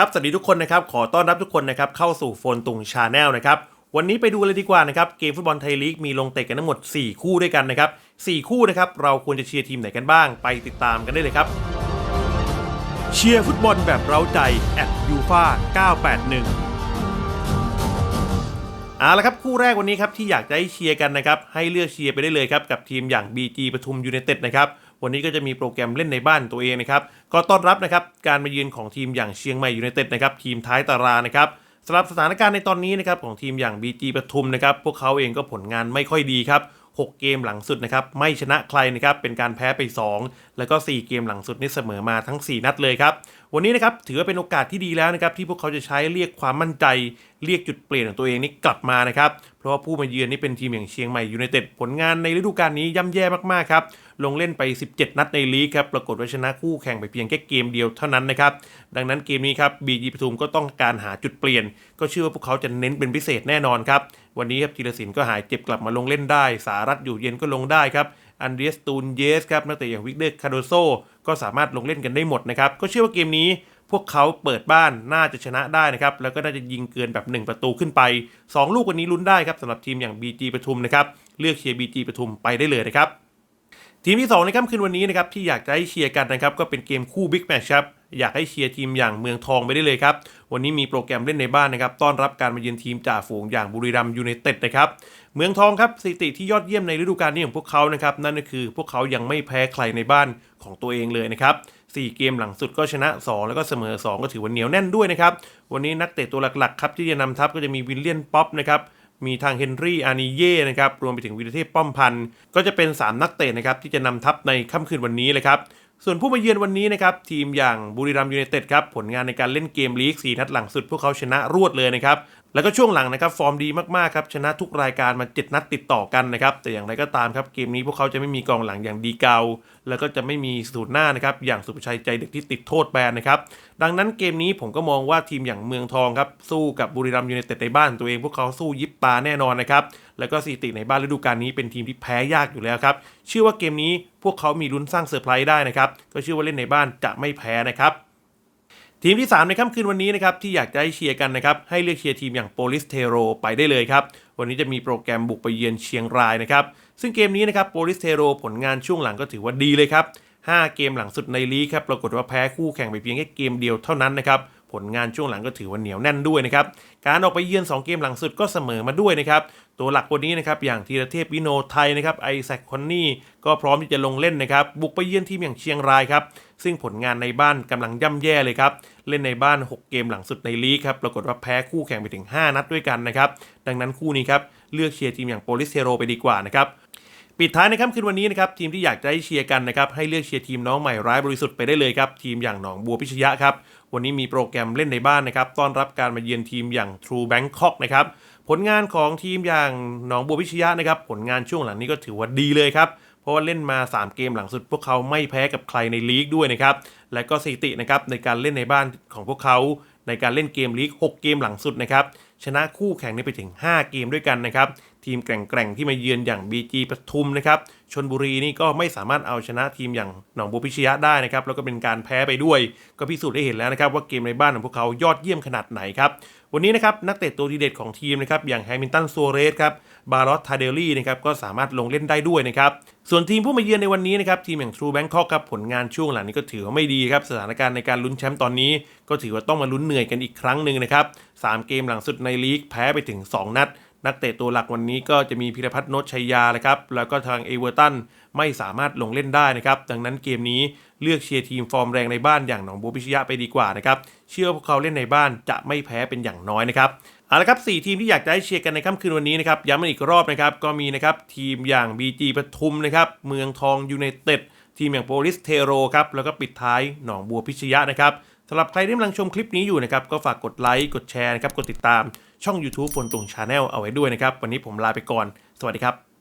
ครับ สวัสดีทุกคนนะครับ ขอต้อนรับทุกคนนะครับเข้าสู่โฟนตุงชาแนลนะครับ วันนี้ไปดูเลยดีกว่านะครับ เกมฟุตบอลไทยลีกมีลงเตะกันทั้งหมด 4 คู่ด้วยกันนะครับ 4 คู่นะครับ เราควรจะเชียร์ทีมไหนกันบ้าง ไปติดตามกันได้เลยครับ เชียร์ฟุตบอลแบบเร้าใจแอดยูฟา981เอาละครับคู่แรกวันนี้ครับที่อยากจะให้เชียร์กันนะครับให้เลือกเชียร์ไปได้เลยครับกับทีมอย่าง BG ปทุมยูไนเต็ดนะครับ วันนี้ก็จะมีโปรแกรมเล่นในบ้านตัวเองนะครับก็ต้อนรับนะครับการมาเยือนของทีมอย่างเชียงใหม่ยูไนเต็ดนะครับทีมท้ายตารางนะครับสำหรับสถานการณ์ในตอนนี้นะครับของทีมอย่าง BG ปทุมนะครับพวกเขาเองก็ผลงานไม่ค่อยดีครับ6 เกมหลังสุดนะครับไม่ชนะใครนะครับเป็นการแพ้ไป 2 แล้วก็ 4 เกมหลังสุดนี่เสมอมาทั้ง 4 นัดเลยครับ วันนี้นะครับถือว่าเป็นโอกาสที่ดีแล้วนะครับที่พวกเขาจะใช้เรียกความมั่นใจ เรียกจุดเปลี่ยนของตัวเองนี่กลับมานะครับ เพราะว่าผู้มาเยือนนี่เป็นทีมอย่างเชียงใหม่ยูไนเต็ดผลงานในฤดูกาลนี้ย่ำแย่มากๆครับลงเล่นไป 17 นัดในลีกครับปรากฏว่าชนะคู่แข่งไปเพียงแค่เกมเดียวเท่านั้นนะครับดังนั้นเกมนี้ครับบีจีปทุมก็ต้องการหาจุดเปลี่ยน ก็เชื่อว่าพวกเขาจะเน้นเป็นพิเศษแน่นอนครับวันนี้ครับธีรศิลป์ก็หายเจ็บกลับมาลงเล่นได้ สารัตอยู่เย็นก็ลงได้ครับ อันเดรียสตูนเยสครับนักเตะอย่างวิกเตอร์คาโดโซก็สามารถลงเล่นกันได้หมดนะครับ ก็เชื่อว่าเกมนี้พวกเขาเปิดบ้านน่าจะชนะได้นะครับ แล้วก็น่าจะยิงเกินแบบ 1 ประตูขึ้นไป 2 ลูกวันนี้ลุ้นได้ครับสำหรับทีมอย่าง BG ปทุมนะครับเลือกเชียร์ BG ปทุมไปได้เลยนะครับทีมที่ 2 ในค่ำคืนวันนี้นะครับที่อยากจะให้เชียร์กันนะครับก็เป็นเกมคู่บิ๊กแมตช์ครับ อยากให้เชียร์ทีมอย่างเมืองทองไปได้เลยครับ วันนี้มีโปรแกรมเล่นในบ้านนะครับ ต้อนรับการมาเยือนทีมจ่าฝูงอย่างบุรีรัมย์ยูไนเต็ดนะครับ เมืองทองครับสถิติที่ยอดเยี่ยมในฤดูกาลนี้ของพวกเขานะครับ นั่นก็คือพวกเขายังไม่แพ้ใครในบ้านของตัวเองเลยนะครับ4เกมหลังสุดก็ชนะ 2 แล้วก็เสมอ 2 ก็ถือว่าเหนียวแน่นด้วยนะครับ วันนี้นักเตะตัวหลักๆครับที่จะนำทัพก็จะมีวิลเลียนป๊อปนะครับมีทางเฮนรี่อานิเย่นะครับรวมไปถึงวีรเทพป้อมพันธ์ก็จะเป็น 3 นักเตะนะครับที่จะนำทัพในค่ำคืนวันนี้เลยครับ ส่วนผู้มาเยือนวันนี้นะครับ ทีมอย่างบุรีรัมยูไนเต็ดครับ ผลงานในการเล่นเกมลีก 4 นัดหลังสุด พวกเขาชนะรวดเลยนะครับ แล้วก็ช่วงหลังนะครับฟอร์มดีมากๆครับชนะทุกรายการมา7นัดติดต่อกันนะครับแต่อย่างไรก็ตามครับเกมนี้พวกเขาจะไม่มีกองหลังอย่างดีเกา แล้วก็จะไม่มีสูตรหน้านะครับอย่างสุภชัยใจเด็กที่ติดโทษแบนนะครับดังนั้นเกมนี้ผมก็มองว่าทีมอย่างเมืองทองครับสู้กับบุรีรัมย์ยูไนเต็ดในบ้านตัวเองพวกเขาสู้ยิบตาแน่นอนนะครับแล้วก็สถิติในบ้านฤดูกาลนี้เป็นทีมที่แพ้ยากอยู่แล้วครับเชื่อว่าเกมนี้พวกเขามีลุ้นสร้างเซอร์ไพรส์ได้นะครับก็เชื่อว่าเล่นในบ้านจะไม่แพ้นะครับ ทีมที่ 3 ในค่ำคืนวันนี้นะครับที่อยากจะให้เชียร์กันนะครับให้เลือกเชียร์ทีมอย่างโปลิสเทโรไปได้เลยครับ วันนี้จะมีโปรแกรมบุกไปเยือนเชียงรายนะครับ ซึ่งเกมนี้นะครับโปลิสเทโรผลงานช่วงหลังก็ถือว่าดีเลยครับ 5 เกมหลังสุดในลีกครับปรากฏว่าแพ้คู่แข่งไปเพียงแค่เกมเดียวเท่านั้นนะครับ ผลงานช่วงหลังก็ถือว่าเหนียวแน่นด้วยนะครับ การออกไปเยือน 2 เกมหลังสุดก็เสมอมาด้วยนะครับ ตัวหลักวันนี้นะครับอย่างธีรเทพวิโนไทยนะครับไอแซคคอนนี่ก็พร้อมที่จะลงเล่นนะครับ บุกไปเยือนทีมอย่างเชียงรายครับ ซึ่งผลงานในบ้านกำลังย่ำแย่เลยครับ เล่นในบ้าน 6 เกมหลังสุดในลีกครับปรากฏว่าแพ้คู่แข่งไปถึง 5 นัดด้วยกันนะครับดังนั้นคู่นี้ครับเลือกเชียร์ทีมอย่างโปลิสเทโรไปดีกว่านะครับ ปิดท้ายในค่ำคืนวันนี้นะครับทีมที่อยากจะให้เชียร์กันนะครับให้เลือกเชียร์ทีมน้องใหม่ร้ายบริสุทธิ์ไปได้เลยครับทีมอย่างหนองบัวพิชยะครับวันนี้มีโปรแกรมเล่นในบ้านนะครับต้อนรับการมาเยือนทีมอย่าง True Bangkok นะครับผลงานของทีมอย่างหนองบัวพิชยะนะครับผลงานช่วงหลังนี้ก็ถือว่าดีเลยครับเพราะว่าเล่นมา 3 เกมหลังสุด พวกเขาไม่แพ้กับใครในลีกด้วยนะครับและก็สถิตินะครับในการเล่นในบ้านของพวกเขาในการเล่นเกมลีก 6 เกมหลังสุดนะครับชนะคู่แข่งนี้ไปถึง 5 เกมด้วยกันนะครับ ทีมแกร่งๆ ที่มาเยือนอย่าง BG ปทุมนะครับชนบุรีนี่ก็ไม่สามารถเอาชนะทีมอย่างหนองบัวพิชยะได้นะครับแล้วก็เป็นการแพ้ไปด้วย ก็พิสูจน์ได้เห็นแล้วนะครับว่าเกมในบ้านของพวกเขายอดเยี่ยมขนาดไหนครับวันนี้นะครับนักเตะตัวดีเด็ดของทีมนะครับอย่างแฮมิลตันซัวเรสครับบารอสทาเดลลี่นะครับก็สามารถลงเล่นได้ด้วยนะครับส่วนทีมผู้มาเยือนในวันนี้นะครับทีมอย่าง True Bangkok ครับผลงานช่วงหลังนี้ก็ถือว่าไม่ดีครับสถานการณ์ในการลุ้นแชมป์ตอนนี้ ก็ถือว่าต้องมาลุ้นเหนื่อยกันอีกครั้งหนึ่งนะครับสามเกมหลังสุดในลีกแพ้ไปถึง 2 นัด นักเตะตัวหลักวันนี้ก็จะมีพิรพัฒน์โนชชัยยาเลยครับ แล้วก็ทางเอเวอร์ตันไม่สามารถลงเล่นได้นะครับ ดังนั้นเกมนี้เลือกเชียร์ทีมฟอร์มแรงในบ้านอย่างหนองบัวพิชยะไปดีกว่านะครับ เชื่อพวกเขาเล่นในบ้านจะไม่แพ้เป็นอย่างน้อยนะครับเอาละครับ4ทีมที่อยากจะให้เชียร์กันในค่ำคืนวันนี้นะครับย้ำกันอีกรอบนะครับก็มีนะครับทีมอย่าง BG ปทุมนะครับเมืองทองยูไนเต็ดทีมอย่างโปลิสเทโรครับแล้วก็ปิดท้ายหนองบัวพิชยะนะครับ สำหรับใครที่กำลังชมคลิปนี้อยู่นะครับ ก็ฝากกดไลค์ กดแชร์นะครับ กดติดตามช่อง YouTube บนตุงชาแนลเอาไว้ด้วยนะครับ วันนี้ผมลาไปก่อน สวัสดีครับ